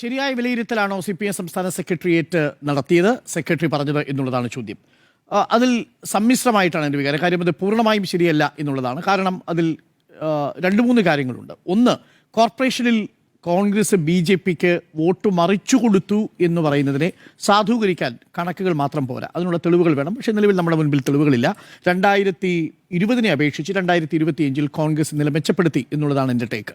ശരിയായ വിലയിരുത്തലാണോ C P M സംസ്ഥാന സെക്രട്ടേറിയറ്റ് നടത്തിയത്? സെക്രട്ടറി പറഞ്ഞത് എന്നുള്ളതാണ് ചോദ്യം. അതിൽ സമ്മിശ്രമായിട്ടാണ് എന്റെ വികാരം. കാര്യം അത് പൂർണമായും ശരിയല്ല എന്നുള്ളതാണ്. കാരണം അതിൽ രണ്ട് മൂന്ന് കാര്യങ്ങളുണ്ട്. ഒന്ന് കോർപ്പറേഷനിൽ കോൺഗ്രസ് ബി ജെ പിക്ക് വോട്ട് മറിച്ചു കൊടുത്തു എന്ന് പറയുന്നതിനെ സാധൂകരിക്കാൻ കണക്കുകൾ മാത്രം പോരാ. അതിനുള്ള തെളിവുകൾ വേണം. പക്ഷേ നിലവിൽ നമ്മുടെ മുൻപിൽ തെളിവുകളില്ല. രണ്ടായിരത്തി ഇരുപതിനെ അപേക്ഷിച്ച് രണ്ടായിരത്തി ഇരുപത്തിയഞ്ചിൽ കോൺഗ്രസ് നില മെച്ചപ്പെടുത്തി എന്നുള്ളതാണ് എന്റെ ടേക്ക്.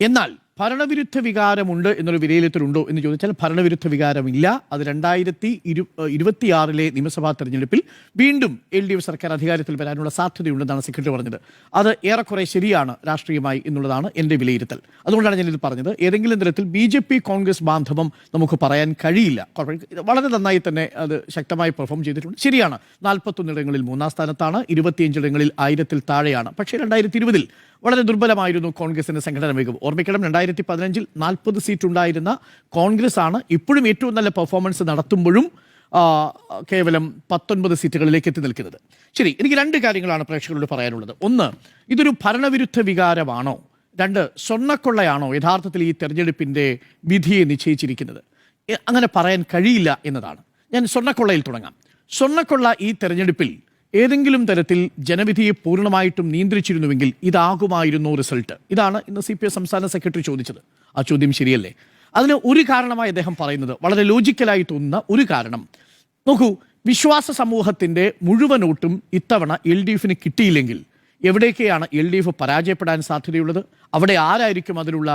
എന്നാൽ ഭരണവിരുദ്ധ വികാരമുണ്ട് എന്നൊരു വിലയിരുത്തലുണ്ടോ എന്ന് ചോദിച്ചാൽ ഭരണവിരുദ്ധ വികാരമില്ല. അത് രണ്ടായിരത്തി ഇരു ഇരുപത്തിയാറിലെ നിയമസഭാ തെരഞ്ഞെടുപ്പിൽ വീണ്ടും എൽ ഡി എഫ് സർക്കാർ അധികാരത്തിൽ വരാനുള്ള സാധ്യതയുണ്ടെന്നാണ് സെക്രട്ടറി പറഞ്ഞത്. അത് ഏറെക്കുറെ ശരിയാണ് രാഷ്ട്രീയമായി എന്നുള്ളതാണ് എന്റെ വിലയിരുത്തൽ. അതുകൊണ്ടാണ് ഞാനിത് പറഞ്ഞത്. ഏതെങ്കിലും തരത്തിൽ ബി ജെ പി കോൺഗ്രസ് ബാന്ധവം നമുക്ക് പറയാൻ കഴിയില്ല. വളരെ നന്നായി തന്നെ അത് ശക്തമായി പെർഫോം ചെയ്തിട്ടുണ്ട്. ശരിയാണ്. നാൽപ്പത്തൊന്നിടങ്ങളിൽ മൂന്നാം സ്ഥാനത്താണ് ഇരുപത്തിയഞ്ചിടങ്ങളിൽ ആയിരത്തിൽ താഴെയാണ്. പക്ഷേ രണ്ടായിരത്തി ഇരുപതിൽ വളരെ ദുർബലമായിരുന്നു കോൺഗ്രസിന്റെ സംഘടന മികവ്. ഓർമ്മിക്കണം രണ്ടായിരത്തി പതിനഞ്ചിൽ നാൽപ്പത് സീറ്റ് ഉണ്ടായിരുന്ന കോൺഗ്രസ് ആണ് ഇപ്പോഴും ഏറ്റവും നല്ല പെർഫോമൻസ് നടത്തുമ്പോഴും കേവലം പത്തൊൻപത് സീറ്റുകളിലേക്ക് എത്തി നിൽക്കുന്നത്. ശരി എനിക്ക് രണ്ട് കാര്യങ്ങളാണ് പ്രേക്ഷകരോട് പറയാനുള്ളത്. ഒന്ന് ഇതൊരു ഭരണവിരുദ്ധ വികാരമാണോ? രണ്ട് സ്വർണക്കൊള്ളയാണോ യഥാർത്ഥത്തിൽ ഈ തെരഞ്ഞെടുപ്പിന്റെ വിധിയെ നിശ്ചയിച്ചിരിക്കുന്നത്? അങ്ങനെ പറയാൻ കഴിയില്ല എന്നതാണ്. ഞാൻ സ്വർണക്കൊള്ളയിൽ തുടങ്ങാം. സ്വർണക്കൊള്ള ഈ തെരഞ്ഞെടുപ്പിൽ ഏതെങ്കിലും തരത്തിൽ ജനവിധിയെ പൂർണമായിട്ടും നിയന്ത്രിച്ചിരുന്നുവെങ്കിൽ ഇതാകുമായിരുന്നു റിസൾട്ട്. ഇതാണ് ഇന്ന് സി പി എം സംസ്ഥാന സെക്രട്ടറി ചോദിച്ചത്. ആ ചോദ്യം ശരിയല്ലേ? അതിന് ഒരു കാരണമായി അദ്ദേഹം പറയുന്നത് വളരെ ലോജിക്കലായി തോന്നുന്ന ഒരു കാരണം. നോക്കൂ വിശ്വാസ സമൂഹത്തിന്റെ മുഴുവൻ വോട്ടും ഇത്തവണ എൽ ഡി എഫിന് കിട്ടിയില്ലെങ്കിൽ എവിടേക്കെയാണ് എൽ ഡി എഫ് പരാജയപ്പെടാൻ സാധ്യതയുള്ളത്? അവിടെ ആരായിരിക്കും അതിനുള്ള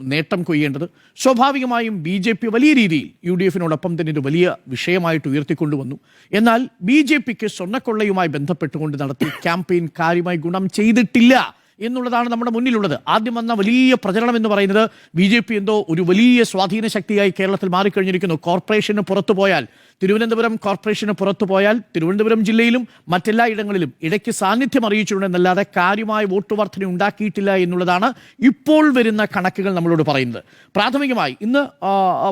നേട്ടം കൊയ്യേണ്ടത്? സ്വാഭാവികമായും ബി ജെ പി വലിയ രീതിയിൽ യു ഡി എഫിനോടൊപ്പം തന്നെ ഒരു വലിയ വിഷയമായിട്ട് ഉയർത്തിക്കൊണ്ടുവന്നു എന്നാൽ ബി ജെ പിക്ക് സ്വർണക്കൊള്ളയുമായി ബന്ധപ്പെട്ടുകൊണ്ട് നടത്തി ക്യാമ്പയിൻ കാര്യമായി ഗുണം ചെയ്തിട്ടില്ല എന്നുള്ളതാണ് നമ്മുടെ മുന്നിലുള്ളത്. ആദ്യം വന്ന വലിയ പ്രചരണം എന്ന് പറയുന്നത് ബി ജെ പി എന്തോ ഒരു വലിയ സ്വാധീന ശക്തിയായി കേരളത്തിൽ മാറിക്കഴിഞ്ഞിരിക്കുന്നു. കോർപ്പറേഷന് പുറത്തു പോയാൽ തിരുവനന്തപുരം കോർപ്പറേഷന് പുറത്തു പോയാൽ തിരുവനന്തപുരം ജില്ലയിലും മറ്റെല്ലാ ഇടങ്ങളിലും ഇടയ്ക്ക് സാന്നിധ്യം അറിയിച്ചിട്ടുണ്ടെന്നല്ലാതെ കാര്യമായ വോട്ട് വർധന ഉണ്ടാക്കിയിട്ടില്ല എന്നുള്ളതാണ് ഇപ്പോൾ വരുന്ന കണക്കുകൾ നമ്മളോട് പറയുന്നത്. പ്രാഥമികമായി ഇന്ന്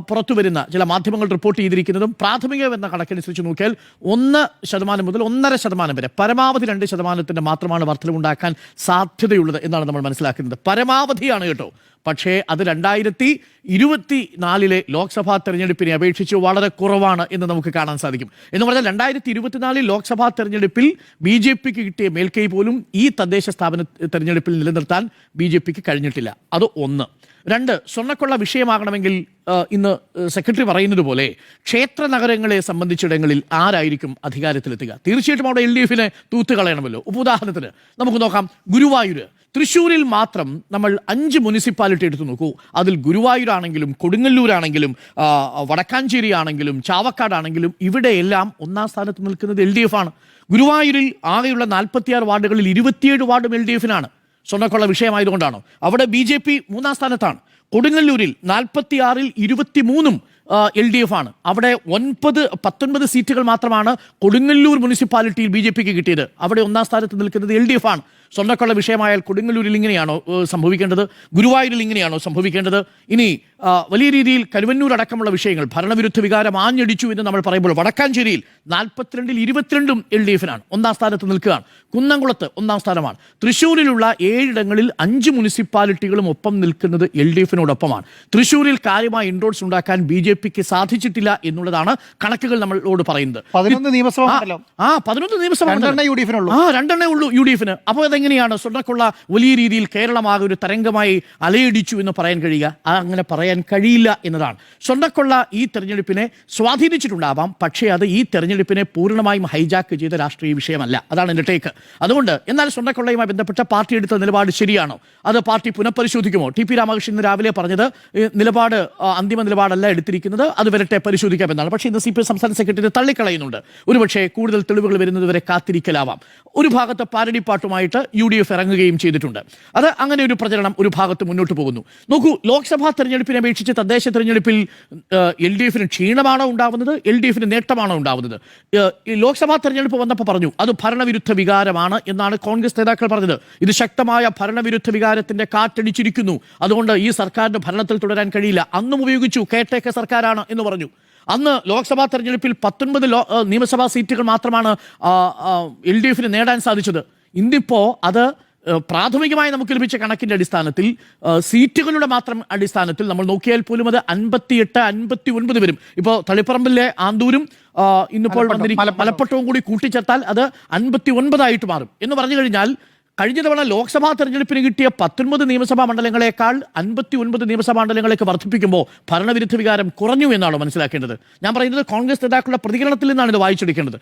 പുറത്തു വരുന്ന ചില മാധ്യമങ്ങൾ റിപ്പോർട്ട് ചെയ്തിരിക്കുന്നതും പ്രാഥമികമെന്ന കണക്കനുസരിച്ച് നോക്കിയാൽ ഒന്ന് ശതമാനം മുതൽ ഒന്നര ശതമാനം വരെ പരമാവധി രണ്ട് ശതമാനത്തിന്റെ മാത്രമാണ് വർധനവുണ്ടാക്കാൻ സാധ്യതയുള്ളത് എന്നാണ് നമ്മൾ മനസ്സിലാക്കുന്നത്. പരമാവധിയാണ് കേട്ടോ. പക്ഷേ അത് രണ്ടായിരത്തി ഇരുപത്തി നാലിലെ ലോക്സഭാ തെരഞ്ഞെടുപ്പിനെ അപേക്ഷിച്ച് വളരെ കുറവാണ് എന്ന് നമുക്ക് കാണാൻ സാധിക്കും. എന്ന് പറഞ്ഞാൽ രണ്ടായിരത്തി ഇരുപത്തിനാലിൽ ലോക്സഭാ തെരഞ്ഞെടുപ്പിൽ ബി ജെ പിക്ക് കിട്ടിയ മേൽക്കൈ പോലും ഈ തദ്ദേശ സ്ഥാപന തെരഞ്ഞെടുപ്പിൽ നിലനിർത്താൻ ബി ജെ പിക്ക് കഴിഞ്ഞിട്ടില്ല. അത് ഒന്ന്. രണ്ട് സ്വർണക്കൊള്ള വിഷയമാകണമെങ്കിൽ ഇന്ന് സെക്രട്ടറി പറയുന്നത് പോലെ ക്ഷേത്ര നഗരങ്ങളെ സംബന്ധിച്ചിടങ്ങളിൽ ആരായിരിക്കും അധികാരത്തിലെത്തുക? തീർച്ചയായിട്ടും അവിടെ എൽ ഡി എഫിനെ തൂത്ത് കളയണമല്ലോ ഉദാഹരണത്തിന് നമുക്ക് നോക്കാം ഗുരുവായൂര്. തൃശ്ശൂരിൽ മാത്രം നമ്മൾ അഞ്ച് മുനിസിപ്പാലിറ്റി എടുത്തു നോക്കൂ. അതിൽ ഗുരുവായൂരാണെങ്കിലും കൊടുങ്ങല്ലൂരാണെങ്കിലും വടക്കാഞ്ചേരി ആണെങ്കിലും ചാവക്കാടാണെങ്കിലും ഇവിടെയെല്ലാം ഒന്നാം സ്ഥാനത്ത് നിൽക്കുന്നത് എൽ ഡി എഫ് ആണ്. ഗുരുവായൂരിൽ ആകെയുള്ള നാൽപ്പത്തിയാറ് വാർഡുകളിൽ ഇരുപത്തിയേഴ് വാർഡും എൽ ഡി എഫിനാണ്. സ്വർണക്കൊള്ള വിഷയമായതുകൊണ്ടാണ്. അവിടെ ബി ജെ പി മൂന്നാം സ്ഥാനത്താണ്. കൊടുങ്ങല്ലൂരിൽ നാൽപ്പത്തിയാറിൽ ഇരുപത്തിമൂന്നും എൽ ഡി എഫ് ആണ് അവിടെ ഒൻപത് പത്തൊൻപത് സീറ്റുകൾ മാത്രമാണ് കൊടുങ്ങല്ലൂർ മുനിസിപ്പാലിറ്റിയിൽ ബി ജെ പിക്ക് കിട്ടിയത്. അവിടെ ഒന്നാം സ്ഥാനത്ത് നിൽക്കുന്നത് എൽ ഡി എഫ് ആണ് സ്വർണക്കൊള്ള വിഷയമായാൽ കൊടുങ്ങല്ലൂരിൽ ഇങ്ങനെയാണോ സംഭവിക്കേണ്ടത്? ഗുരുവായൂരിൽ ഇങ്ങനെയാണോ സംഭവിക്കേണ്ടത്? ഇനി വലിയ രീതിയിൽ കരുവന്നൂർ അടക്കമുള്ള വിഷയങ്ങൾ ഭരണവിരുദ്ധ വികാരം ആഞ്ഞടിച്ചു എന്ന് നമ്മൾ പറയുമ്പോൾ വടക്കാഞ്ചേരിയിൽ നാൽപ്പത്തിരണ്ടിൽ ഇരുപത്തിരണ്ടും എൽ ഡി എഫിനാണ് ഒന്നാം സ്ഥാനത്ത് നിൽക്കുകയാണ്. കുന്നംകുളത്ത് ഒന്നാം സ്ഥാനമാണ്. തൃശ്ശൂരിലുള്ള ഏഴിടങ്ങളിൽ അഞ്ച് മുനിസിപ്പാലിറ്റികളും ഒപ്പം നിൽക്കുന്നത് എൽ ഡി എഫിനോടൊപ്പമാണ് തൃശ്ശൂരിൽ കാര്യമായ ഇൻഡോർസ് ഉണ്ടാക്കാൻ ബി ജെ പിക്ക് സാധിച്ചിട്ടില്ല എന്നുള്ളതാണ് കണക്കുകൾ നമ്മളോട് പറയുന്നത്. ആ, ആ പതിനൊന്ന് നിയമസഭ ആ രണ്ടെണ്ണേ ഉള്ളൂ യു ഡി എഫിന്. അപ്പോൾ അതെങ്ങനെയാണ് സ്വർണക്കുള്ള വലിയ രീതിയിൽ കേരളമാകെ ഒരു തരംഗമായി അലയിടിച്ചു എന്ന് പറയാൻ കഴിയുക? അങ്ങനെ പറയാൻ കഴിയില്ല എന്നതാണ്. സ്വർണക്കൊള്ള ഈ തെരഞ്ഞെടുപ്പിനെ സ്വാധീനിച്ചിട്ടുണ്ടാവാം. പക്ഷേ അത് ഈ തെരഞ്ഞെടുപ്പിനെ പൂർണമായും ഹൈജാക്ക് ചെയ്ത രാഷ്ട്രീയ വിഷയമല്ല. അതാണ് എന്റെ ടേക്ക്. അതുകൊണ്ട് എന്നാൽ സ്വർണക്കൊള്ളയുമായി ബന്ധപ്പെട്ട പാർട്ടി എടുത്ത നിലപാട് ശരിയാണോ? അത് പാർട്ടി പുനഃപരിശോധിക്കുമോ? ടി പി രാമകൃഷ്ണൻ രാവിലെ പറഞ്ഞത് നിലപാട് അന്തിമ നിലപാടല്ല എടുത്തിരിക്കുന്നത് അത് വരട്ടെ പരിശോധിക്കാമെന്നാണ് പക്ഷേ ഇന്ന് സി പി എം സംസ്ഥാന സെക്രട്ടറി തള്ളിക്കളയുന്നുണ്ട്. ഒരുപക്ഷേ കൂടുതൽ തെളിവുകൾ വരുന്നതുവരെ കാത്തിരിക്കലാവാം. ഒരു ഭാഗത്ത് പാരഡി പാട്ടുമായിട്ട് യു ഡി എഫ് ഇറങ്ങുകയും ചെയ്തിട്ടുണ്ട്. അത് അങ്ങനെ ഒരു പ്രചരണം ഒരു ഭാഗത്ത് മുന്നോട്ട് പോകുന്നു. നോക്കൂ ലോക്സഭാ തെരഞ്ഞെടുപ്പിനെ അപേക്ഷിച്ച് തദ്ദേശ തെരഞ്ഞെടുപ്പിൽ എൽ ഡി എഫിന് ക്ഷീണമാണോ ഉണ്ടാവുന്നത്? എൽ ഡി എഫിന് നേട്ടമാണോ ഉണ്ടാവുന്നത് ലോക്സഭാ തെരഞ്ഞെടുപ്പ് വന്നപ്പോൾ പറഞ്ഞു അത് ഭരണവിരുദ്ധ വികാരമാണ് എന്നാണ് കോൺഗ്രസ് നേതാക്കൾ പറഞ്ഞത്. ഇത് ശക്തമായ ഭരണവിരുദ്ധ വികാരത്തിന്റെ കാറ്റടിച്ചിരിക്കുന്നു. അതുകൊണ്ട് ഈ സർക്കാരിന്റെ ഭരണത്തിൽ തുടരാൻ കഴിയില്ല. അന്നും ഉപയോഗിച്ചു കേട്ടേക്ക സർക്കാരാണ് എന്ന് പറഞ്ഞു. അന്ന് ലോക്സഭാ തെരഞ്ഞെടുപ്പിൽ പത്തൊൻപത് നിയമസഭാ സീറ്റുകൾ മാത്രമാണ് എൽ ഡി എഫിന് നേടാൻ സാധിച്ചത്. ഇന്നിപ്പോ അത് പ്രാഥമികമായി നമുക്ക് ലഭിച്ച കണക്കിന്റെ അടിസ്ഥാനത്തിൽ സീറ്റുകളുടെ മാത്രം അടിസ്ഥാനത്തിൽ നമ്മൾ നോക്കിയാൽ പോലും അത് അൻപത്തിയെട്ട് അൻപത്തി ഒൻപത് വരും. ഇപ്പോൾ തളിപ്പറമ്പിലെ ആന്തൂരും ഇന്നിപ്പോൾ വന്നിരിക്കുന്ന മലപ്പട്ടവും കൂടി കൂട്ടിച്ചേർത്താൽ അത് അൻപത്തി ഒൻപതായിട്ട് മാറും. എന്ന് പറഞ്ഞു കഴിഞ്ഞാൽ കഴിഞ്ഞ തവണ ലോക്സഭാ തെരഞ്ഞെടുപ്പിന് കിട്ടിയ പത്തൊൻപത് നിയമസഭാ മണ്ഡലങ്ങളെക്കാൾ അൻപത്തി ഒൻപത് നിയമസഭാ മണ്ഡലങ്ങളേക്ക് വർദ്ധിപ്പിക്കുമ്പോൾ ഭരണവിരുദ്ധ വികാരം കുറഞ്ഞു എന്നാണ് മനസ്സിലാക്കേണ്ടത്. ഞാൻ പറയുന്നത് കോൺഗ്രസ് നേതാക്കളുടെ പ്രതികരണത്തിൽ നിന്നാണ് ഇത് വായിച്ചെടുക്കേണ്ടത്.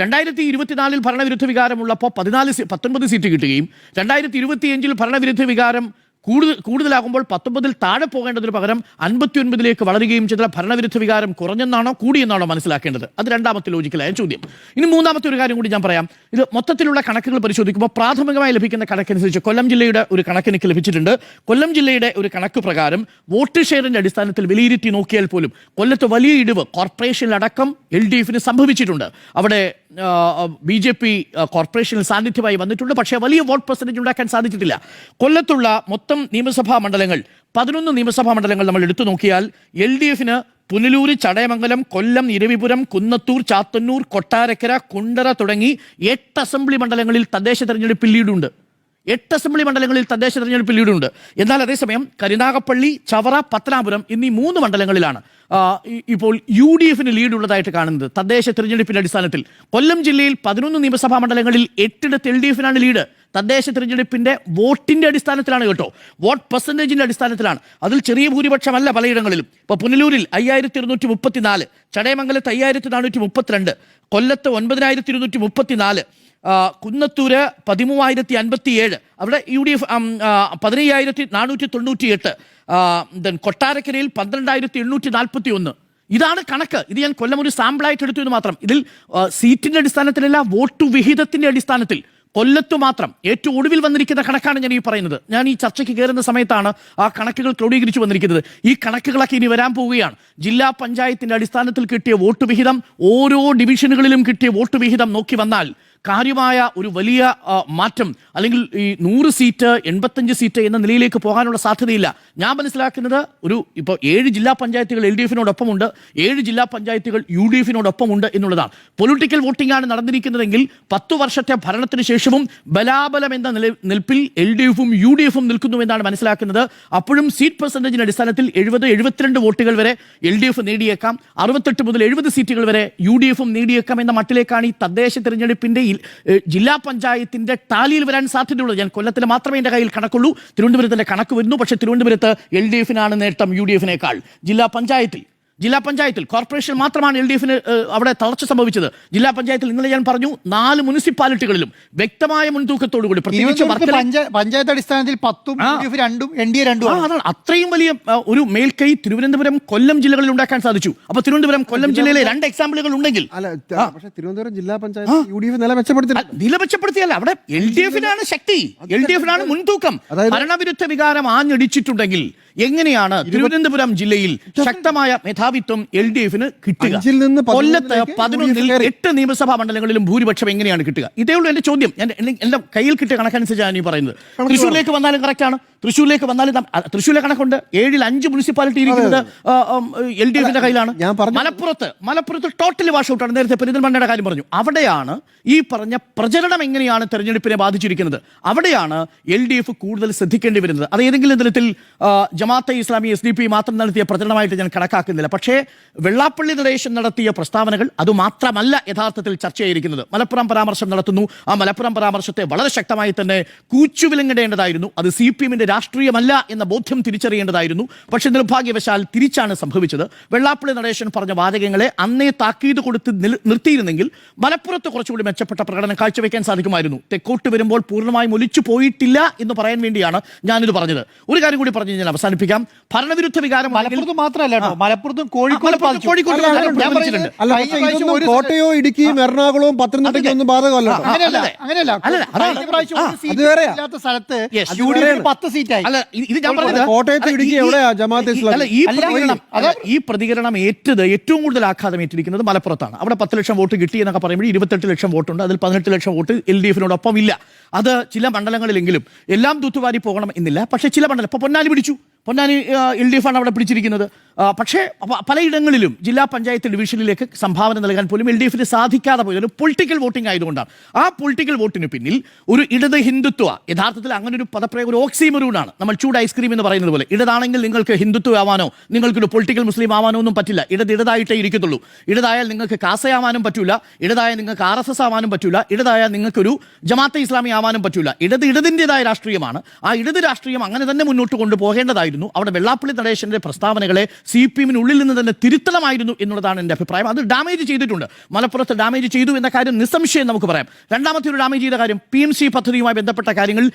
രണ്ടായിരത്തി ഇരുപത്തിനാലിൽ ഭരണവിരുദ്ധ വികാരമുള്ളപ്പോൾ പതിനാല് പത്തൊൻപത് സീറ്റ് കിട്ടുകയും രണ്ടായിരത്തി ഇരുപത്തിയഞ്ചിൽ ഭരണവിരുദ്ധ വികാരം കൂടുതൽ കൂടുതലാകുമ്പോൾ പത്തൊമ്പതിൽ താഴെ പോകേണ്ടതിന് പകരം അൻപത്തി ഒൻപതിലേക്ക് വളരുകയും ചെയ്ത ഭരണവിരുദ്ധ വികാരം കുറഞ്ഞെന്നാണോ കൂടിയെന്നാണോ മനസ്സിലാക്കേണ്ടത്? അത് രണ്ടാമത്തെ ലോജിക്കലായ ചോദ്യം. ഇനി മൂന്നാമത്തെ ഒരു കാര്യം കൂടി ഞാൻ പറയാം. ഇത് മൊത്തത്തിലുള്ള കണക്കുകൾ പരിശോധിക്കുമ്പോൾ പ്രാഥമികമായി ലഭിക്കുന്ന കണക്കനുസരിച്ച് കൊല്ലം ജില്ലയുടെ ഒരു കണക്ക് എനിക്ക് ലഭിച്ചിട്ടുണ്ട്. കൊല്ലം ജില്ലയുടെ ഒരു കണക്ക് പ്രകാരം വോട്ട് ഷെയറിന്റെ അടിസ്ഥാനത്തിൽ വിലയിരുത്തി നോക്കിയാൽ പോലും കൊല്ലത്ത് വലിയ ഇടിവ് കോർപ്പറേഷനിലടക്കം എൽ ഡി എഫിന് സംഭവിച്ചിട്ടുണ്ട് അവിടെ ബി ജെ പി കോർപ്പറേഷനിൽ സാന്നിധ്യമായി വന്നിട്ടുണ്ട്. പക്ഷേ വലിയ വോട്ട് പെർസെന്റേജ് ഉണ്ടാക്കാൻ സാധിച്ചിട്ടില്ല. കൊല്ലത്തുള്ള മൊത്തം നിയമസഭാ മണ്ഡലങ്ങൾ പതിനൊന്ന് നിയമസഭാ മണ്ഡലങ്ങൾ നമ്മൾ എടുത്തു നോക്കിയാൽ എൽ ഡി എഫിന് പുനലൂര് ചടയമംഗലം കൊല്ലം ഇരവിപുരം കുന്നത്തൂർ ചാത്തന്നൂർ കൊട്ടാരക്കര കുണ്ടറ തുടങ്ങി എട്ട് അസംബ്ലി മണ്ഡലങ്ങളിൽ തദ്ദേശ തെരഞ്ഞെടുപ്പിൽ ലീഡുണ്ട് എട്ട് അസംബ്ലി മണ്ഡലങ്ങളിൽ തദ്ദേശ തെരഞ്ഞെടുപ്പിൽ ലീഡുണ്ട്. എന്നാൽ അതേസമയം കരുനാഗപ്പള്ളി ചവറ പത്തനാപുരം എന്നീ മൂന്ന് മണ്ഡലങ്ങളിലാണ് ഇപ്പോൾ യു ഡി എഫിന് ലീഡ് ഉള്ളതായിട്ട് കാണുന്നത്. തദ്ദേശ തെരഞ്ഞെടുപ്പിന്റെ അടിസ്ഥാനത്തിൽ കൊല്ലം ജില്ലയിൽ പതിനൊന്ന് നിയമസഭാ മണ്ഡലങ്ങളിൽ എട്ടിടത്ത് എൽ ഡി എഫിനാണ് ലീഡ്. തദ്ദേശ തെരഞ്ഞെടുപ്പിന്റെ വോട്ടിന്റെ അടിസ്ഥാനത്തിലാണ് കേട്ടോ. വോട്ട് പെർസെന്റേജിന്റെ അടിസ്ഥാനത്തിലാണ്. അതിൽ ചെറിയ ഭൂരിപക്ഷമല്ല പലയിടങ്ങളിലും. ഇപ്പോൾ പുനലൂരിൽ അയ്യായിരത്തി ഇരുന്നൂറ്റി മുപ്പത്തിനാല് ചടയമംഗലത്ത് അയ്യായിരത്തി നാനൂറ്റി മുപ്പത്തിരണ്ട് കൊല്ലത്ത് ഒൻപതിനായിരത്തി ഇരുന്നൂറ്റി മുപ്പത്തിനാല് കുന്നത്തൂര് പതിമൂവായിരത്തി അൻപത്തി ഏഴ് അവിടെ യു ഡി എഫ് പതിനയ്യായിരത്തി നാനൂറ്റി തൊണ്ണൂറ്റി എട്ട് ദെൻ കൊട്ടാരക്കരയിൽ പന്ത്രണ്ടായിരത്തി എണ്ണൂറ്റി നാൽപ്പത്തി ഒന്ന് ഇതാണ് കണക്ക്. ഇത് ഞാൻ കൊല്ലം ഒരു സാമ്പിളായിട്ട് എടുത്തു എന്ന് മാത്രം. ഇതിൽ സീറ്റിന്റെ അടിസ്ഥാനത്തിലല്ല വോട്ട് വിഹിതത്തിന്റെ അടിസ്ഥാനത്തിൽ കൊല്ലത്തു മാത്രം. ഏറ്റവും ഒടുവിൽ വന്നിരിക്കുന്ന കണക്കാണ് ഞാൻ ഈ പറയുന്നത്. ഞാൻ ഈ ചർച്ചയ്ക്ക് കയറുന്ന സമയത്താണ് ആ കണക്കുകൾ ക്രോഡീകരിച്ചു വന്നിരിക്കുന്നത്. ഈ കണക്കുകളൊക്കെ ഇനി വരാൻ പോവുകയാണ്. ജില്ലാ പഞ്ചായത്തിന്റെ അടിസ്ഥാനത്തിൽ കിട്ടിയ വോട്ട് വിഹിതം ഓരോ ഡിവിഷനുകളിലും കിട്ടിയ വോട്ട് വിഹിതം നോക്കി വന്നാൽ കാര്യമായ ഒരു വലിയ മാറ്റം അല്ലെങ്കിൽ ഈ നൂറ് സീറ്റ് എൺപത്തഞ്ച് സീറ്റ് എന്ന നിലയിലേക്ക് പോകാനുള്ള സാധ്യതയില്ല. ഞാൻ മനസ്സിലാക്കുന്നത് ഒരു ഇപ്പോൾ ഏഴ് ജില്ലാ പഞ്ചായത്തുകൾ എൽ ഡി എഫിനോടൊപ്പമുണ്ട്. ഏഴ് ജില്ലാ പഞ്ചായത്തുകൾ യു ഡി എഫിനോടൊപ്പമുണ്ട് എന്നുള്ളതാണ്. പൊളിറ്റിക്കൽ വോട്ടിംഗ് ആണ് നടന്നിരിക്കുന്നതെങ്കിൽ പത്തു വർഷത്തെ ഭരണത്തിന് ശേഷവും ബലാബലം എന്ന നില നിൽപ്പിൽ എൽ ഡി എഫും യു ഡി എഫും നിൽക്കുന്നു എന്നാണ് മനസ്സിലാക്കുന്നത്. അപ്പോഴും സീറ്റ് പെർസെന്റേജിന്റെ അടിസ്ഥാനത്തിൽ എഴുപത് എഴുപത്തിരണ്ട് വോട്ടുകൾ വരെ എൽ ഡി എഫ് നേടിയേക്കാം. അറുപത്തെട്ട് മുതൽ എഴുപത് സീറ്റുകൾ വരെ യു ഡി എഫും നേടിയേക്കാം എന്ന മട്ടിലേക്കാണ് ഈ തദ്ദേശ ഏ, ജില്ലാ പഞ്ചായത്തിന്റെ ടാലിയിൽ വരാൻ സാധ്യതയുള്ളത് ഞാൻ കൊല്ലത്തിൽ മാത്രമേ എന്റെ കയ്യിൽ കണക്കുള്ളൂ. തിരുവനന്തപുരത്തിന്റെ കണക്ക് വരുന്നു. പക്ഷേ തിരുവനന്തപുരത്ത് എൽ ഡി എഫിനാണ് നേട്ടം യു ഡി എഫിനേക്കാൾ. ജില്ലാ പഞ്ചായത്തിൽ ജില്ലാ പഞ്ചായത്തിൽ കോർപ്പറേഷൻ മാത്രമാണ് എൽ ഡി എഫിന് അവിടെ തളർച്ച സംഭവിച്ചത്. ജില്ലാ പഞ്ചായത്തിൽ ഇന്നലെ ഞാൻ പറഞ്ഞു നാല് മുനിസിപ്പാലിറ്റികളിലും വ്യക്തമായ മുൻതൂക്കത്തോടു കൂടി പ്രത്യേകിച്ച് പഞ്ചായത്ത് അടിസ്ഥാനത്തിൽ പത്തും രണ്ടും എൻ ഡി എ രണ്ടും. അതാണ്. അത്രയും വലിയ ഒരു മേൽക്കൈ തിരുവനന്തപുരം കൊല്ലം ജില്ലകളിൽ ഉണ്ടാക്കാൻ സാധിച്ചു. അപ്പൊ തിരുവനന്തപുരം കൊല്ലം ജില്ലയിലെ രണ്ട് എക്സാമ്പിളുകൾ ഉണ്ടെങ്കിൽ പക്ഷെ തിരുവനന്തപുരം ജില്ലാ പഞ്ചായത്ത് യു ഡി എഫ് നില മെച്ചപ്പെടുത്തി നില മെച്ചപ്പെടുത്തിയല്ല. അവിടെ എൽ ഡി എഫിനാണ് ശക്തി. എൽ ഡി എഫിനാണ് മുൻതൂക്കം. ഭരണവിരുദ്ധ വികാരം ആഞ്ഞടിച്ചിട്ടുണ്ടെങ്കിൽ എങ്ങനെയാണ് തിരുവനന്തപുരം ജില്ലയിൽ ശക്തമായ മേധാവിത്വം എൽ ഡി എഫിന് കിട്ടുക കൊല്ലത്ത് പതിനൊന്നിൽ. എട്ട് നിയമസഭാ മണ്ഡലങ്ങളിലും ഭൂരിപക്ഷം എങ്ങനെയാണ് കിട്ടുക? ഇതേ ഉള്ളൂ എന്റെ ചോദ്യം. ഞാൻ എന്റെ- എന്റെ കയ്യിൽ കിട്ടിയ കണക്കനുസരിച്ചാണ് ഈ പറയുന്നത്. തൃശ്ശൂരിലേക്ക് വന്നാലും കറക്റ്റ് ആണ്. തൃശ്ശൂരിലേക്ക് അ- തൃശ്ശൂരിലെ കണക്കുണ്ട്. ഏഴിൽ അഞ്ച് മുനിസിപ്പാലിറ്റി ഇരിക്കുന്നത് എൽ ഡി എഫിന്റെ കയ്യിലാണ്. മലപ്പുറത്ത് മലപ്പുറത്ത് ടോട്ടൽ വാഷ് ഔട്ടാണ് നേരത്തെ പെരിന്തൽമണ്ണയുടെ കാര്യം പറഞ്ഞു. അവിടെയാണ് ഈ പറഞ്ഞ പ്രചരണം എങ്ങനെയാണ് തെരഞ്ഞെടുപ്പിനെ ബാധിച്ചിരിക്കുന്നത്? അവിടെയാണ് എൽ ഡി എഫ് കൂടുതൽ ശ്രദ്ധിക്കേണ്ടി വരുന്നത്. അത് ഏതെങ്കിലും തരത്തിൽ Jamaat-e Islami S D P മാത്രം നടത്തിയ പ്രചരണമായിട്ട് ഞാൻ കണക്കാക്കുന്നില്ല. പക്ഷേ വെള്ളാപ്പള്ളി നടേശൻ നടത്തിയ പ്രസ്താവനകൾ അതുമാത്രമല്ല യഥാർത്ഥത്തിൽ ചർച്ചയായിരിക്കുന്നത്. മലപ്പുറം പരാമർശം നടത്തുന്നു. ആ മലപ്പുറം പരാമർശത്തെ വളരെ ശക്തമായി തന്നെ കൂച്ചുവിലങ്ങിടേണ്ടതായിരുന്നു. അത് സി പി എമ്മിന്റെ രാഷ്ട്രീയമല്ല എന്ന ബോധ്യം തിരിച്ചറിയേണ്ടതായിരുന്നു. പക്ഷെ നിർഭാഗ്യവശാൽ തിരിച്ചാണ് സംഭവിച്ചത്. വെള്ളാപ്പള്ളി നടേശൻ പറഞ്ഞ വാചകങ്ങളെ അന്നേ താക്കീത് കൊടുത്ത് നിർത്തിയിരുന്നെങ്കിൽ മലപ്പുറത്ത് കുറച്ചുകൂടി മെച്ചപ്പെട്ട പ്രകടനം കാഴ്ചവെക്കാൻ സാധിക്കുമായിരുന്നു. തെക്കോട്ട് വരുമ്പോൾ പൂർണമായും ഒലിച്ചു പോയിട്ടില്ല എന്ന് പറയാൻ വേണ്ടിയാണ് ഞാനിത് പറഞ്ഞത്. ഒരു കാര്യം കൂടി പറഞ്ഞു ഞാൻ അവസാനിപ്പിക്കാം. ഭരണവിരുദ്ധ വികാരം മലപ്പുറത്ത് മാത്രമല്ല മലപ്പുറത്തും കോഴിക്കോട് കോഴിക്കോട് ഞാൻ പറഞ്ഞിട്ടുണ്ട്. കോട്ടയോ ഇടുക്കിയും എറണാകുളവും പത്തനംതിട്ടയ്ക്കും ഒന്നും ബാധകമല്ല. അങ്ങനെയല്ല. അങ്ങനെയല്ല. സീറ്റ് സ്ഥലത്ത്. യു ഡി എഫ് പത്ത് പത്ത് അല്ല ഇത് ഞാൻ പറഞ്ഞത് കോട്ടയത്ത് ഇടുക്കി എവിടെയാ? ജമാഅത്തെ ഇസ്ലാമി? അല്ല, ഈ പ്രതികരണം അല്ല, അല്ല, ഈ പ്രതികരണം ഏറ്റത് ഏറ്റവും കൂടുതൽ ആഘാതം ഏറ്റിരിക്കുന്നത് മലപ്പുറത്താണ്. അവിടെ പത്ത് ലക്ഷം വോട്ട് കിട്ടി എന്നൊക്കെ പറയുമ്പോൾ ഇരുപത്തെട്ട് ലക്ഷം വോട്ടുണ്ട്. അതിൽ പതിനെട്ട് ലക്ഷം വോട്ട് എൽ ഡി എഫിനോടൊപ്പം ഇല്ല. അത് ചില മണ്ഡലങ്ങളിലെങ്കിലും എല്ലാം തൂത്തുവാരി പോകണം എന്നില്ല. പക്ഷേ ചില മണ്ഡലം ഇപ്പൊ പൊന്നാനി പിടിച്ചു. പൊന്നാനി എൽ ഡി എഫ് ആണ് അവിടെ പിടിച്ചിരിക്കുന്നത്. പക്ഷേ പലയിടങ്ങളിലും ജില്ലാ പഞ്ചായത്ത് ഡിവിഷനിലേക്ക് സംഭാവന നൽകാൻ പോലും എൽ ഡി എഫിന് സാധിക്കാതെ പോയത് ഒരു പൊളിറ്റിക്കൽ വോട്ടിംഗ് ആയതുകൊണ്ടാണ്. ആ പൊളിറ്റിക്കൽ വോട്ടിന് പിന്നിൽ ഒരു ഇടത് ഹിന്ദുത്വ യഥാർത്ഥത്തിൽ അങ്ങനെ ഒരു പദപ്രയോഗം ഒരു ഓക്സിമറൂണാണ്. നമ്മൾ ചൂട് ഐസ്ക്രീം എന്ന് പറയുന്നത് പോലെ ഇടതാണെങ്കിൽ നിങ്ങൾക്ക് ഹിന്ദുത്വ ആവാനോ നിങ്ങൾക്കൊരു പൊളിറ്റിക്കൽ മുസ്ലിം ആവാനോ ഒന്നും പറ്റില്ല. ഇടത് ഇടതായിട്ടേ ഇരിക്കത്തുള്ളൂ. ഇടതായാൽ നിങ്ങൾക്ക് കാസയാവാനും പറ്റില്ല ഇടതായാൽ നിങ്ങൾക്ക് ആർ എസ് എസ് ആവാനും പറ്റൂല ഇടതായാൽ നിങ്ങൾക്കൊരു ജമാഅത്തെ ഇസ്ലാമി ആവാനും പറ്റില്ല ഇടത് ഇടതിന്റെതായ രാഷ്ട്രീയമാണ്. ആ ഇടത് രാഷ്ട്രീയം അങ്ങനെ തന്നെ മുന്നോട്ട് കൊണ്ടുപോകേണ്ടതായിരുന്നു. അവിടെ വെള്ളാപ്പള്ളി നടേശന്റെ പ്രസ്താവനകളെ സി പി എമ്മിനുള്ളിൽ നിന്ന് തന്നെ തിരുത്തണമായിരുന്നു എന്നുള്ളതാണ് എന്റെ അഭിപ്രായം. അത് ഡാമേജ് ചെയ്തിട്ടുണ്ട്. മലപ്പുറത്ത് ഡാമേജ് ചെയ്തു എന്ന കാര്യം നിസ്സംശയം നമുക്ക് പറയാം. രണ്ടാമത്തെ ഒരു ഡാമേജ് ചെയ്ത കാര്യം പി എം സി പദ്ധതിയുമായി ബന്ധപ്പെട്ട കാര്യങ്ങൾ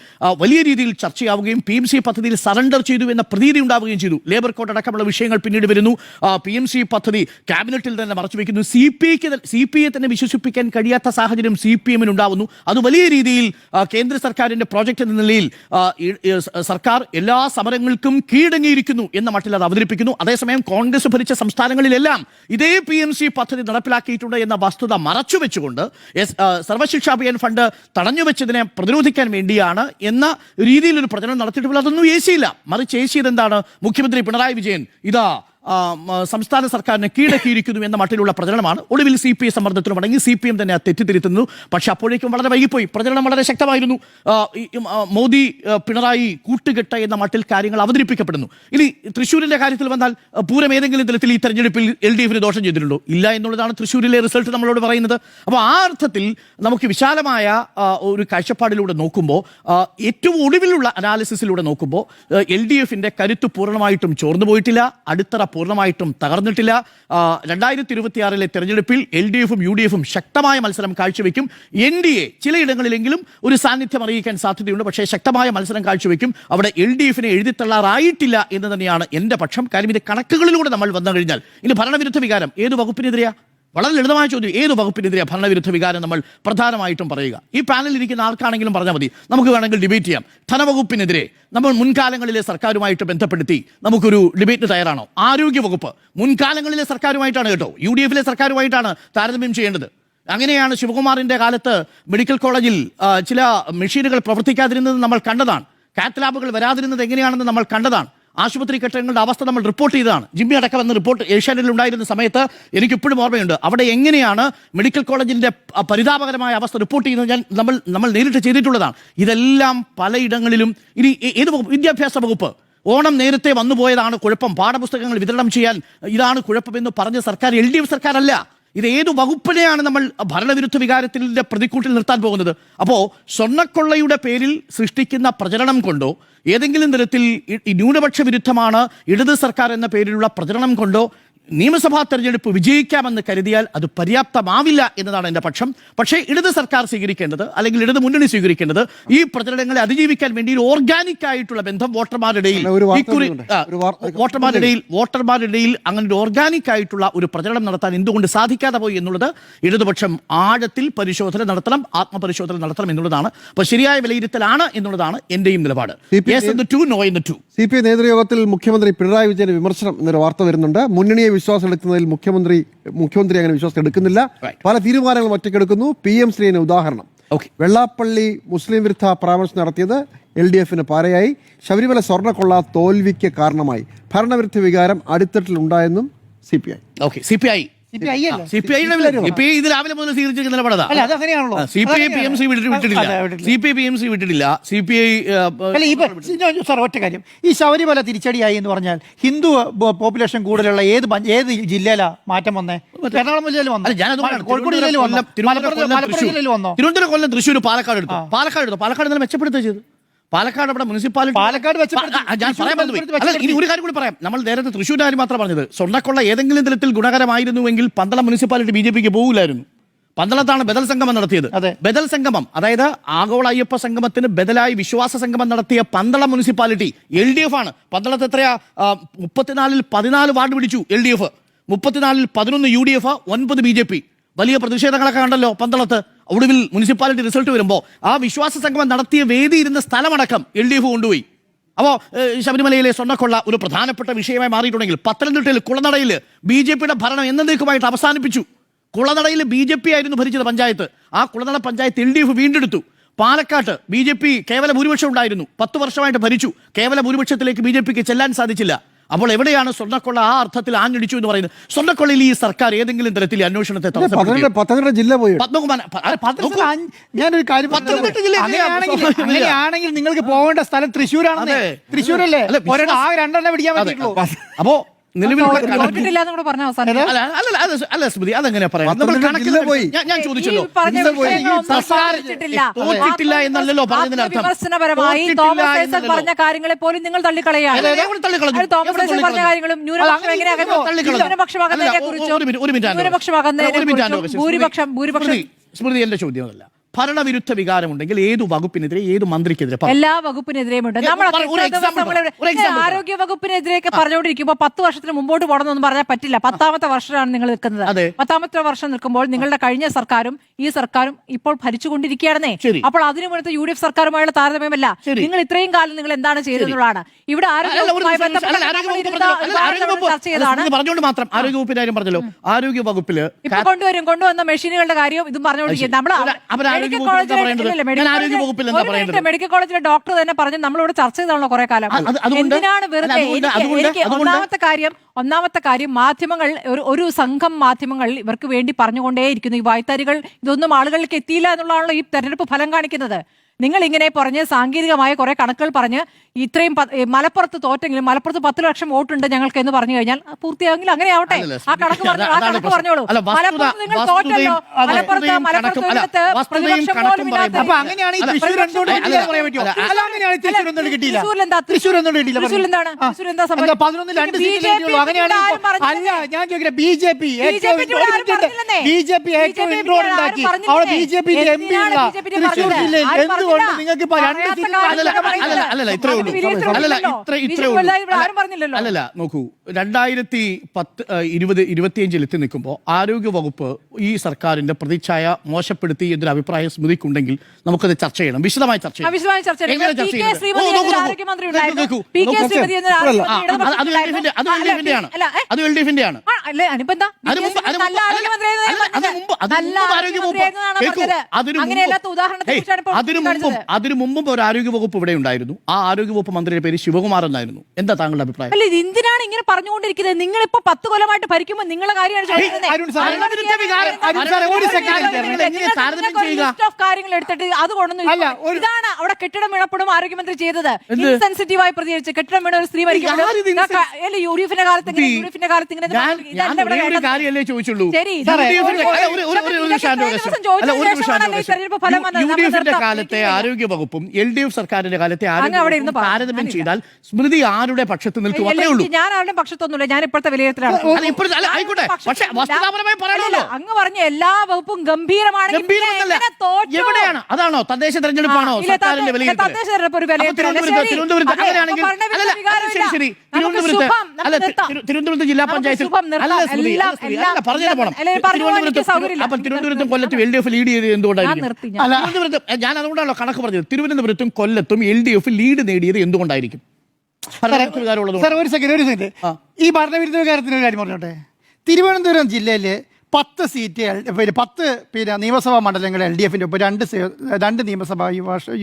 വലിയ രീതിയിൽ ചർച്ചയാവുകയും പി എം സി പദ്ധതിയിൽ സറണ്ടർ ചെയ്തു എന്ന പ്രതീതി ഉണ്ടാവുകയും ചെയ്തു. ലേബർ കോഡ് അടക്കമുള്ള വിഷയങ്ങൾ പിന്നീട് വരുന്നു. പി എം സി പദ്ധതി ക്യാബിനറ്റിൽ തന്നെ മറച്ചു വയ്ക്കുന്നു സി പി ഐക്ക് സി പി ഐ തന്നെ വിശ്വസിപ്പിക്കാൻ കഴിയാത്ത സാഹചര്യം സി പി എമ്മിന് ഉണ്ടാവുന്നു. അത് വലിയ രീതിയിൽ കേന്ദ്ര സർക്കാരിന്റെ പ്രോജക്റ്റ് എന്ന നിലയിൽ സർക്കാർ എല്ലാ സമരങ്ങൾക്കും കീഴടങ്ങിയിരിക്കുന്നു എന്ന മട്ടിൽ അത് അവതരിപ്പിക്കുന്നു. അതേസമയം കോൺഗ്രസ് ഭരിച്ച സംസ്ഥാനങ്ങളിലെല്ലാം ഇതേ പി എം സി പദ്ധതി നടപ്പിലാക്കിയിട്ടുണ്ട് എന്ന വസ്തുത മറച്ചുവെച്ചുകൊണ്ട് എസ് സർവശിക്ഷാ അഭിയാൻ ഫണ്ട് തടഞ്ഞു വെച്ചതിനെ പ്രതിരോധിക്കാൻ വേണ്ടിയാണ് എന്ന രീതിയിൽ ഒരു പ്രചരണം നടത്തിയിട്ടുള്ള അതൊന്നും ഏശിയില്ല. മറിച്ച് ഏശിയത് എന്താണ് മുഖ്യമന്ത്രി പിണറായി വിജയൻ. ഇതാ സംസ്ഥാന സർക്കാരിനെ കീഴടക്കിയിരിക്കുന്നു എന്ന മട്ടിലുള്ള പ്രചരണമാണ്. ഒടുവിൽ സി പി ഐ സമ്മർദ്ദത്തിന് മടങ്ങി. സി പി എം തന്നെ തെറ്റിദ്ധരുത്തുന്നു പക്ഷെ അപ്പോഴേക്കും വളരെ വൈകിപ്പോയി. പ്രചരണം വളരെ ശക്തമായിരുന്നു. മോദി പിണറായി കൂട്ടുകെട്ട എന്ന മട്ടിൽ കാര്യങ്ങൾ അവതരിപ്പിക്കപ്പെടുന്നു. ഇനി തൃശ്ശൂരിന്റെ കാര്യത്തിൽ വന്നാൽ പൂരം ഏതെങ്കിലും തരത്തിൽ ഈ തെരഞ്ഞെടുപ്പിൽ എൽ ഡി എഫിന് ദോഷം ചെയ്തിട്ടുണ്ടോ? ഇല്ല എന്നുള്ളതാണ് തൃശ്ശൂരിലെ റിസൾട്ട് നമ്മളോട് പറയുന്നത്. അപ്പോൾ ആ അർത്ഥത്തിൽ നമുക്ക് വിശാലമായ ഒരു കാഴ്ചപ്പാടിലൂടെ നോക്കുമ്പോൾ ഏറ്റവും ഒടുവിലുള്ള അനാലിസിസിലൂടെ നോക്കുമ്പോൾ എൽ ഡി എഫിന്റെ കരുത്ത് പൂർണമായിട്ടും ചോർന്നു പോയിട്ടില്ല അടിത്തറ പൂർണമായിട്ടും തകർന്നിട്ടില്ല. രണ്ടായിരത്തി ഇരുപത്തിയാറിലെ തെരഞ്ഞെടുപ്പിൽ എൽ ഡി എഫും യു ഡി എഫും ശക്തമായ മത്സരം കാഴ്ചവെക്കും. എൻ ഡി എ ചിലയിടങ്ങളിലെങ്കിലും ഒരു സാന്നിധ്യം അറിയിക്കാൻ സാധ്യതയുണ്ട്. പക്ഷേ ശക്തമായ മത്സരം കാഴ്ചവെക്കും. അവിടെ എൽ ഡി എഫിനെ എഴുതിത്തള്ളാറായിട്ടില്ല എന്ന് തന്നെയാണ് എന്റെ പക്ഷം. കാര്യം ഇത് കണക്കുകളിലൂടെ നമ്മൾ വന്നു കഴിഞ്ഞാൽ. ഇനി ഭരണവിരുദ്ധ വികാരം ഏത് വകുപ്പിനെതിരെയാ? വളരെ ലളിതമായ ചോദ്യം. ഏത് വകുപ്പിനെതിരെ ഭരണവിരുദ്ധ വികാരം നമ്മൾ പ്രധാനമായിട്ടും പറയുക? ഈ പാനലിൽ ഇരിക്കുന്ന ആർക്കാണെങ്കിലും പറഞ്ഞാൽ മതി. നമുക്ക് വേണമെങ്കിൽ ഡിബേറ്റ് ചെയ്യാം. ധനവകുപ്പിനെതിരെ നമ്മൾ മുൻകാലങ്ങളിലെ സർക്കാരുമായിട്ട് ബന്ധപ്പെടുത്തി നമുക്കൊരു ഡിബേറ്റ് തയ്യാറാണോ? ആരോഗ്യ വകുപ്പ് മുൻകാലങ്ങളിലെ സർക്കാരുമായിട്ടാണ് കേട്ടോ. യു ഡി എഫിലെ സർക്കാരുമായിട്ടാണ് താരതമ്യം ചെയ്യേണ്ടത്. അങ്ങനെയാണ് ശിവകുമാറിന്റെ കാലത്ത് മെഡിക്കൽ കോളേജിൽ ചില മെഷീനുകൾ പ്രവർത്തിക്കാതിരുന്നത് നമ്മൾ കണ്ടതാണ്. കാത്ത് ലാബുകൾ വരാതിരുന്നത് എങ്ങനെയാണെന്ന് നമ്മൾ കണ്ടതാണ്. ആശുപത്രി കെട്ടിടങ്ങളുടെ അവസ്ഥ നമ്മൾ റിപ്പോർട്ട് ചെയ്തതാണ്. ജിമ്മി അടക്കം എന്ന റിപ്പോർട്ട് ഏഷ്യാനെറ്റിൽ ഉണ്ടായിരുന്ന സമയത്ത് എനിക്ക് ഇപ്പോഴും ഓർമ്മയുണ്ട്. അവിടെ എങ്ങനെയാണ് മെഡിക്കൽ കോളേജിന്റെ പരിതാപകരമായ അവസ്ഥ റിപ്പോർട്ട് ചെയ്യുന്നത് ഞാൻ നമ്മൾ നമ്മൾ നേരിട്ട് ചെയ്തിട്ടുള്ളതാണ്. ഇതെല്ലാം പലയിടങ്ങളിലും ഇനി ഏത് വിദ്യാഭ്യാസ വകുപ്പ്. ഓണം നേരത്തെ വന്നുപോയതാണ് കുഴപ്പം. പാഠപുസ്തകങ്ങൾ വിതരണം ചെയ്യാൻ ഇതാണ് കുഴപ്പമെന്ന് പറഞ്ഞ സർക്കാർ എൽ ഡി എഫ് സർക്കാരല്ല. ഇത് ഏത് വകുപ്പിനെയാണ് നമ്മൾ ഭരണവിരുദ്ധ വികാരത്തിന്റെ പ്രതിക്കൂട്ടിൽ നിർത്താൻ പോകുന്നത്? അപ്പോൾ സ്വർണക്കൊള്ളയുടെ പേരിൽ സൃഷ്ടിക്കുന്ന പ്രചരണം കൊണ്ടോ ഏതെങ്കിലും തരത്തിൽ ന്യൂനപക്ഷ വിരുദ്ധമാണ് ഇടത് സർക്കാർ എന്ന പേരിലുള്ള പ്രചരണം കൊണ്ടോ നിയമസഭാ തെരഞ്ഞെടുപ്പ് വിജയിക്കാമെന്ന് കരുതിയാൽ അത് പര്യാപ്തമാവില്ല എന്നതാണ് എന്റെ പക്ഷം. പക്ഷേ ഇടത് സർക്കാർ സ്വീകരിക്കേണ്ടത് അല്ലെങ്കിൽ ഇടത് മുന്നണി സ്വീകരിക്കേണ്ടത് ഈ പ്രചരണങ്ങളെ അതിജീവിക്കാൻ വേണ്ടി ഒരു ഓർഗാനിക് ആയിട്ടുള്ള ബന്ധം വോട്ടർമാരുടെയിൽ വോട്ടർമാരുടെയിൽ ഒരു വാർത്ത ഇക്കുറി- വരുന്നുണ്ട്. ആ, ഒരു വാർത്ത- വോട്ടർമാരുടെ ഇടയിൽ വോട്ടർമാരുടെ ഇടയിൽ അങ്ങനെ ഒരു ഓർഗാനിക് ആയിട്ടുള്ള ഒരു പ്രചരണം നടത്താൻ എന്തുകൊണ്ട് സാധിക്കാതെ പോയി എന്നുള്ളത് ഇടതുപക്ഷം ആഴത്തിൽ പരിശോധന നടത്തണം ആത്മപരിശോധന നടത്തണം എന്നുള്ളതാണ്. അപ്പൊ ശരിയായ വിലയിരുത്തലാണ് എന്നുള്ളതാണ് എന്റെയും നിലപാട്. സി പി ഐ നേതൃയോഗത്തിൽ മുഖ്യമന്ത്രി പിണറായി വിജയന് വിമർശനം എന്നൊരു വാർത്ത വരുന്നുണ്ട്. മുന്നണിയെ വിശ്വാസം എടുക്കുന്നതിൽ മുഖ്യമന്ത്രി മുഖ്യമന്ത്രി അങ്ങനെ വിശ്വാസം എടുക്കുന്നില്ല പല തീരുമാനങ്ങളും ഒറ്റയ്ക്കെടുക്കുന്നു പി എം ശ്രീന് ഉദാഹരണം. വെള്ളാപ്പള്ളി മുസ്ലിം വിരുദ്ധ പരാമർശം നടത്തിയത് എൽ ഡി എഫിന് പാരയായി. ശബരിമല സ്വർണക്കൊള്ള തോൽവിക്ക് കാരണമായി. ഭരണവിരുദ്ധ വികാരം അടിത്തട്ടിൽ ഉണ്ടായെന്നും C P I. Okay C P I. C P I അല്ല? സി പി ഐ ഇത് രാവിലെ മുതൽ സ്വീകരിച്ചിരിക്കുന്ന നിലപാടാ C P I P M C വിട്ടിട്ടില്ല. C P I P M C വിട്ടിട്ടില്ല. സി പി ഐ സാർ ഒറ്റ കാര്യം. ഈ ശബരിമല തിരിച്ചടിയായി എന്ന് പറഞ്ഞാൽ ഹിന്ദു പോപ്പുലേഷൻ കൂടുതലുള്ള ഏത് ഏത് ജില്ലയിലാ മാറ്റം വന്നേ? എറണാകുളം ജില്ലയിൽ വന്നോ. കോഴിക്കോട് ജില്ലയിൽ വന്നോ? തിരുവനന്തപുരം, കൊല്ലം, മലപ്പുറം തൃശ്ശൂർ. ജില്ലയിൽ വന്നോ? തിരുവനന്തപുരം കൊല്ലം തൃശ്ശൂർ പാലക്കാട് എടുത്തു? പാലക്കാട് എടുത്തു? പാലക്കാട് നല്ല മെച്ചപ്പെടുത്തുക ചെയ്തു? പാലക്കാട് അവിടെ മുനിസിപ്പാലിറ്റി പാലക്കാട് മെച്ചപ്പെടുത്തി. ആ, ഞാൻ പറയാൻ പറ്റുമോ അല്ല ഇനി ഒരു കാര്യം കൂടി പറയാം. നമ്മൾ നേരത്തെ തൃശ്ശൂർ കാര്യം മാത്രം പറഞ്ഞത്. സ്വർണക്കൊള്ള ഏതെങ്കിലും തരത്തിൽ ഗുണകരമായിരുന്നുവെങ്കിൽ പന്തളം മുനിസിപ്പാലിറ്റി ബി ജെ പിക്ക് പോകില്ലായിരുന്നു പന്തളത്താണ് ബദൽ സംഗമം നടത്തിയത്. അതെ. ബദൽ സംഗമം അതായത് ആഗോള അയ്യപ്പ സംഗമത്തിന് ബദലായി വിശ്വാസ സംഗമം നടത്തിയ Pandalam municipality L D F ആണ്. പന്തളത്ത് എത്രയാ? മുപ്പത്തിനാലിൽ പതിനാല് വാർഡ് പിടിച്ചു എൽ ഡി എഫ്. മുപ്പത്തിനാലിൽ പതിനൊന്ന് യു ഡി എഫ് ഒൻപത് ബി ജെ പി. വലിയ പ്രതിഷേധങ്ങളൊക്കെ കണ്ടല്ലോ പന്തളത്ത്. ഒടുവിൽ മുനിസിപ്പാലിറ്റി റിസൾട്ട് വരുമ്പോൾ ആ വിശ്വാസ സംഗമം നടത്തിയ വേദി ഇരുന്ന സ്ഥലമടക്കം എൽ ഡി എഫ് കൊണ്ടുപോയി. അപ്പോൾ ശബരിമലയിലെ സ്വർണക്കൊള്ള ഒരു പ്രധാനപ്പെട്ട വിഷയമായി മാറിയിട്ടുണ്ടെങ്കിൽ പത്തനംതിട്ടയിൽ കുളനടയിൽ ബി ജെ പിയുടെ ഭരണം എന്നേക്കുമായിട്ട് അവസാനിപ്പിച്ചു. കുളനടയിൽ ബി ജെ പി ആയിരുന്നു ഭരിച്ചത് പഞ്ചായത്ത്. ആ Kulanada panchayat L D F വീണ്ടെടുത്തു. പാലക്കാട്ട് ബി ജെ പി കേവല ഭൂരിപക്ഷം ഉണ്ടായിരുന്നു. പത്ത് വർഷമായിട്ട് ഭരിച്ചു. കേവല ഭൂരിപക്ഷത്തിലേക്ക് ബി ജെ പിക്ക് ചെല്ലാൻ സാധിച്ചില്ല. അപ്പോൾ എവിടെയാണ് സ്വർണക്കൊള്ള? ആ അർത്ഥത്തിൽ ആഞ്ഞടിച്ചു എന്ന് പറയുന്നത്. സ്വർണക്കൊള്ളയിൽ ഈ സർക്കാർ ഏതെങ്കിലും തരത്തിൽ അന്വേഷണത്തെ പത്തനംതിട്ട ജില്ല പോയി. ഞാനൊരു കാര്യം അങ്ങനെയാണെങ്കിൽ നിങ്ങൾക്ക് പോകേണ്ട സ്ഥലം തൃശ്ശൂരാണെന്ന്. അതെ. തൃശ്ശൂരല്ലേ? ആ രണ്ടെണ്ണം പിടിക്കാൻ. പറ്റിയിട്ടുള്ളൂ. അപ്പോ നിലവിലുള്ള കണക്ക് എന്ന് പറഞ്ഞ അവസാനം അല്ല സ്മൃതി പറയാം നമ്മൾ കണക്കില്ല പോയി. ഞാൻ- ചോദിച്ചല്ലോ. തോറ്റിട്ടില്ല എന്നല്ലല്ലോ അർത്ഥം പറഞ്ഞ കാര്യങ്ങളെ പോലും നിങ്ങൾ തള്ളിക്കളയാണ് ഭൂരിപക്ഷം ഭൂരിപക്ഷം സ്മൃതി, സ്മൃതി എന്റെ ചോദ്യമല്ല ഭരണവിരുദ്ധ വികാരമുണ്ടെങ്കിൽ ഏത് വകുപ്പിനെതിരെ ഏത് മന്ത്രിക്കെതിരെ. എല്ലാ വകുപ്പിനെതിരെയും ഉണ്ട്. നമ്മളൊക്കെ. ആരോഗ്യ വകുപ്പിനെതിരെയൊക്കെ പറഞ്ഞുകൊണ്ടിരിക്കുമ്പോൾ പത്ത് വർഷത്തിന് മുമ്പോട്ട് പോകണമെന്നൊന്നും പറഞ്ഞാൽ പറ്റില്ല. പത്താമത്തെ വർഷമാണ് നിങ്ങൾ നിൽക്കുന്നത്. പത്താമത്തെ വർഷം നിൽക്കുമ്പോൾ നിങ്ങളുടെ കഴിഞ്ഞ സർക്കാരും ഈ സർക്കാരും ഇപ്പോൾ ഭരിച്ചുകൊണ്ടിരിക്കുകയാണെന്നേ. അപ്പോൾ അതിനു മുന്നത്തെ യു ഡി എഫ് സർക്കാരുമായുള്ള താരതമ്യമല്ല. നിങ്ങൾ ഇത്രയും കാലം നിങ്ങൾ എന്താണ് ചെയ്തതെന്നുള്ളതാണ്. ഇവിടെ പറഞ്ഞുകൊണ്ട് മാത്രം. ആരോഗ്യ വകുപ്പിന്റെ കാര്യം പറഞ്ഞല്ലോ. ആരോഗ്യ വകുപ്പിൽ ഇപ്പൊ കൊണ്ടുവരും കൊണ്ടുവന്ന മെഷീനുകളുടെ കാര്യവും ഇതും പറഞ്ഞുകൊണ്ടിരിക്കുന്നത് നമ്മൾ ആരോഗ്യ വകുപ്പിൽ എന്താ പറയേണ്ടത്? ഞാൻ ആരോഗ്യ വകുപ്പിൽ എന്താ പറയേണ്ടത്? മെഡിക്കൽ കോളേജിലെ ഡോക്ടർ തന്നെ പറഞ്ഞു നമ്മളിവിടെ ചർച്ച ചെയ്താണല്ലോ കുറെ കാലം എന്തിനാണ് വെറുതെ എനിക്ക് ഒന്നാമത്തെ കാര്യം ഒന്നാമത്തെ കാര്യം മാധ്യമങ്ങൾ ഒരു ഒരു സംഘം മാധ്യമങ്ങൾ ഇവർക്ക് വേണ്ടി പറഞ്ഞുകൊണ്ടേയിരിക്കുന്നു ഈ വായ്ത്താരികൾ ഇതൊന്നും ആളുകളിലേക്ക് എത്തിയില്ല എന്നുള്ളതാണല്ലോ ഈ തെരഞ്ഞെടുപ്പ് ഫലം കാണിക്കുന്നത് നിങ്ങൾ ഇങ്ങനെ പറഞ്ഞ് സാങ്കേതികമായ കുറെ കണക്കുകൾ പറഞ്ഞ് ഇത്രയും മലപ്പുറത്ത് തോറ്റെങ്കിലും മലപ്പുറത്ത് പത്ത് ലക്ഷം വോട്ടുണ്ട് ഞങ്ങൾക്ക് എന്ന് പറഞ്ഞു കഴിഞ്ഞാൽ അത് അങ്ങനെ ആവട്ടെ. ആ കണക്ക് പറഞ്ഞു ആ കണക്ക് പറഞ്ഞോളൂ. മലപ്പുറത്ത് നിങ്ങൾ തോറ്റല്ലോ. മലപ്പുറത്ത് മലപ്പുറത്ത് പ്രതിപക്ഷം പോലും ഇല്ലാത്ത- തൃശ്ശൂർ തൃശ്ശൂർ എന്താ? എന്താണ്? എന്താ B J P B J P ഏറ്റവും ഇൻട്രോഡ് ഉണ്ടാക്കി? അവിടെ B J P M P ഉള്ള തൃശ്ശൂർ ജില്ലയിൽ പറഞ്ഞില്ല. നിങ്ങൾക്ക് ഇപ്പൊ രണ്ട് പറയാത്ത സീറ്റ് അല്ലല്ല, അല്ലല്ല, അല്ലല്ല, ഇത്രേ ഉള്ളൂ. അല്ലല്ല, ഇത്ര- ഇത്രേ ഉള്ളൂ. നോക്കൂ രണ്ടായിരത്തി പത്ത് ആ, ഇരുപത് ഇരുപത്തിയഞ്ചിൽ എത്തി നിൽക്കുമ്പോൾ ആരോഗ്യ വകുപ്പ് ഈ സർക്കാരിന്റെ പ്രതിച്ഛായ മോശപ്പെടുത്തി എന്നൊരു അഭിപ്രായം സ്മൃതിക്കുണ്ടെങ്കിൽ നമുക്കത് ചർച്ച ചെയ്യണം വിശദമായി ചർച്ച ചെയ്യണം വിശദമായി ചർച്ച ചെയ്യണം. എങ്ങനെ പി കെ ചെയ്യുന്നത്? ശ്രീമതി ഓ, നോക്കൂ, എന്നൊരു നോക്കൂ. ആരോഗ്യമന്ത്രി ഉണ്ടായിരുന്നു. നോക്കൂ. പി കെ നോക്കൂ. ശ്രീമതി എന്നൊരു ആരോഗ്യമന്ത്രി അത് അത് ആണ് അല്ല, ഏ? അത് എൽ ഡി എഫിന്റെ ആണ് ആ, അല്ലേ മുമ്പ് നല്ല അല്ല, മുമ്പ് മുമ്പ് ആരോഗ്യമന്ത്രിയായിരുന്നാണ് കേൾക്കൂ, പറഞ്ഞത്. അതിനു അങ്ങനെയല്ലാത്ത ഉദാഹരണത്തെ ഏയ്, കുറിച്ചാണ് ഇപ്പോൾ അതിനു മുമ്പും കാണിച്ചത്. അതിനു മുമ്പും ഒരു ആരോഗ്യ വകുപ്പ് ഇവിടെ ഉണ്ടായിരുന്നു. ആ ആരോഗ്യ വകുപ്പ് മന്ത്രിയുടെ പേര് ശിവകുമാർ എന്നായിരുന്നു. എന്താ താങ്കളുടെ അഭിപ്രായം? അല്ല ഇത് എന്തിനാണ് ഇങ്ങനെ പറഞ്ഞുകൊണ്ടിരിക്കുന്നത്? നിങ്ങൾ ഇപ്പൊ പത്ത് കൊല്ലമായിട്ട് ഭരിക്കുമ്പോൾ of കാര്യങ്ങൾ എടുത്തിട്ട് അത് കൊണ്ടൊന്നും ഇതാണ് അവിടെ കെട്ടിടം വീണപ്പോഴും ആരോഗ്യമന്ത്രി ചെയ്തത്? ഇൻസെൻസിറ്റീവായി പ്രതികരിച്ച് കെട്ടിടം വീണ ഒരു സ്ത്രീ ഡി കാലത്ത് ഇങ്ങനെ ഈ- യു കാലത്ത് ഇങ്ങനെ ചോദിച്ചുള്ളൂ? ശരി, തെരഞ്ഞെടുപ്പ് ഫലം. കാലത്തെ ആരോഗ്യ വകുപ്പും എൽ ഡി എഫ് സർക്കാരിന്റെ കാലത്തെ ആരോഗ്യ. താരതമ്യം ചെയ്താൽ സ്മൃതി ആരുടെ പക്ഷത്ത് നിൽക്കും? അത്രേ ഉള്ളൂ. ഞാൻ ആരുടെ പക്ഷത്തൊന്നുമില്ല. ഞാൻ ഇപ്പോഴത്തെ വിലയിരുത്തലാണ്. ആയിക്കോട്ടെ. പക്ഷേ വസ്തുതാപരമായി പറയണമല്ലോ. അങ്ങ് പറഞ്ഞ എല്ലാ വകുപ്പും ഗംഭീരമാണ്? എവിടെയാണ്? അതാണോ? തദ്ദേശ തെരഞ്ഞെടുപ്പാണോ? സർക്കാരിന്റെ വിലയിരുത്തൽ. തിരുവനന്തപുരത്ത് അങ്ങനെയാണെങ്കിൽ ശരി തിരുവനന്തപുരത്ത് തിരുവനന്തപുരത്ത് ജില്ലാ പഞ്ചായത്ത് പഞ്ചായത്തിൽ അല്ല പറഞ്ഞു പോണം തിരുവനന്തപുരത്ത് സൗകര്യമില്ല. തിരുവനന്തപുരത്തും കൊല്ലത്തും എൽ ഡി എഫ് ലീഡ് ചെയ്ത് എന്തുകൊണ്ടായിരിക്കും. തിരുവനന്തപുരത്ത് ഞാൻ അതുകൊണ്ടാണല്ലോ കണക്ക് പറഞ്ഞത്. തിരുവനന്തപുരത്തും കൊല്ലത്തും എൽ ഡി എഫ് ലീഡ് നേടിയത് എന്തുകൊണ്ടായിരിക്കും? സാർ ഒരു സെക്കൻഡ് ഒരു സെക്കൻഡ് ഈ ഭരണവിരുദ്ധ വികാരത്തിന് ഒരു കാര്യം പറഞ്ഞോട്ടെ? തിരുവനന്തപുരം ജില്ലയിൽ പത്ത് സീറ്റ് പിന്നെ പത്ത് പിന്നെ നിയമസഭാ മണ്ഡലങ്ങൾ എൽ ഡി എഫിന്റെ ഒപ്പം രണ്ട് രണ്ട് നിയമസഭാ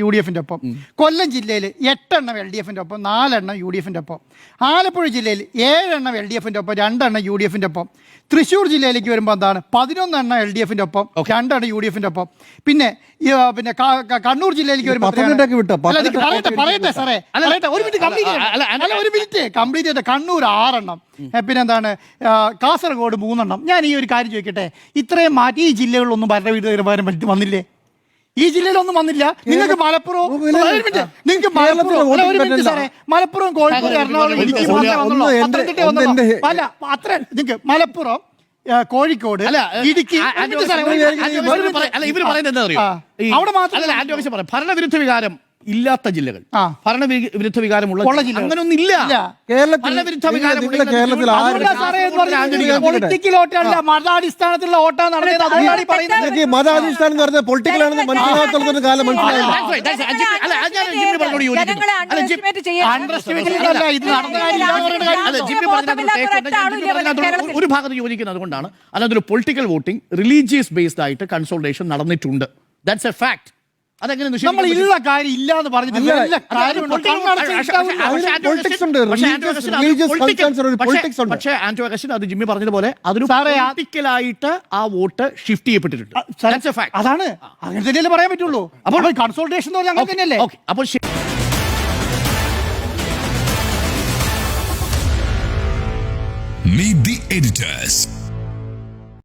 യു ഡി എഫിന്റെ ഒപ്പം. കൊല്ലം ജില്ലയിൽ എട്ടെണ്ണം എൽ ഡി എഫിന്റെ ഒപ്പം നാലെണ്ണം യു ഡി എഫിന്റെ ഒപ്പം. ആലപ്പുഴ ജില്ലയിൽ ഏഴെണ്ണം എൽ ഡി എഫിന്റെ ഒപ്പം രണ്ടെണ്ണം യു ഡി എഫിന്റെ ഒപ്പം. തൃശ്ശൂർ ജില്ലയിലേക്ക് വരുമ്പോൾ എന്താണ്? പതിനൊന്നെണ്ണം എൽ ഡി എഫിന്റെ ഒപ്പം രണ്ടെണ്ണം യു ഡി എഫിന്റെ ഒപ്പം. പിന്നെ പിന്നെ കണ്ണൂർ ജില്ലയിലേക്ക് വരുമ്പോൾ പറയട്ടെ പറയട്ടെ സാറേ. ഒരു മിനിറ്റ് കംപ്ലീറ്റ് ഒരു മിനിറ്റ് കംപ്ലീറ്റ് കണ്ണൂർ ആറെണ്ണം. പിന്നെ പിന്നെന്താണ് ആ, കാസർഗോഡ് മൂന്നെണ്ണം. ഞാൻ ഈ ഒരു കാര്യം ചോദിക്കട്ടെ. ഇത്രയും മാറ്റി ഈ ജില്ലകളിലൊന്നും ഭരണവിരുദ്ധകരമാരും വന്നില്ലേ? ഈ ജില്ലയിലൊന്നും വന്നില്ല നിങ്ങൾക്ക് മലപ്പുറം. നിങ്ങൾക്ക് മലപ്പുറം സാറേ മലപ്പുറം കോഴിക്കോട് എറണാകുളം ഇടുക്കി പത്തനംതിട്ട അല്ല അത്ര നിങ്ങൾക്ക് മലപ്പുറം കോഴിക്കോട് അല്ല ഇടുക്കി. അവിടെ മാത്രം ഭരണവിരുദ്ധ വികാരം ഇല്ലാത്ത ജില്ലകൾ ഭരണ ഭരണവിരുദ്ധ വികാരമുള്ള. അങ്ങനൊന്നും ഇല്ല പൊളിറ്റിക്കൽ വോട്ടല്ല മതാടിസ്ഥാനത്തിലുള്ള വോട്ടാണ് എന്ന് പറഞ്ഞാൽ മനസ്സിലാക്കാത്ത കാലം മനസ്സിലായില്ല. ഒരു ഭാഗത്ത് യോജിക്കുന്നത് അതുകൊണ്ടാണ് അതിനകത്തൊരു പൊളിറ്റിക്കൽ വോട്ടിംഗ് റിലീജിയസ് ബേസ്ഡ് ആയിട്ട് കൺസോൾട്ടേഷൻ നടന്നിട്ടുണ്ട് ദാറ്റ്സ് എ ഫാക്ട് അതെങ്ങനെ നമ്മൾ? ഉള്ള കാര്യം ഇല്ല എന്ന് പറഞ്ഞിട്ട് പക്ഷേ- ആന്റോ അഗസ്റ്റിൻ- അത് ജിമ്മി പറഞ്ഞതുപോലെ അതൊരു പൊളിറ്റിക്കലായിട്ട് ആ വോട്ട് ഷിഫ്റ്റ് ചെയ്യപ്പെട്ടിട്ടുണ്ട്. അതാണ്. അങ്ങനെ തന്നെയല്ലേ പറയാൻ പറ്റുള്ളൂ. അപ്പോൾ കൺസൾട്ടേഷൻ എന്ന് പറഞ്ഞാൽ അങ്ങനെ തന്നെയല്ലേ? അപ്പോൾ. Meet the editors.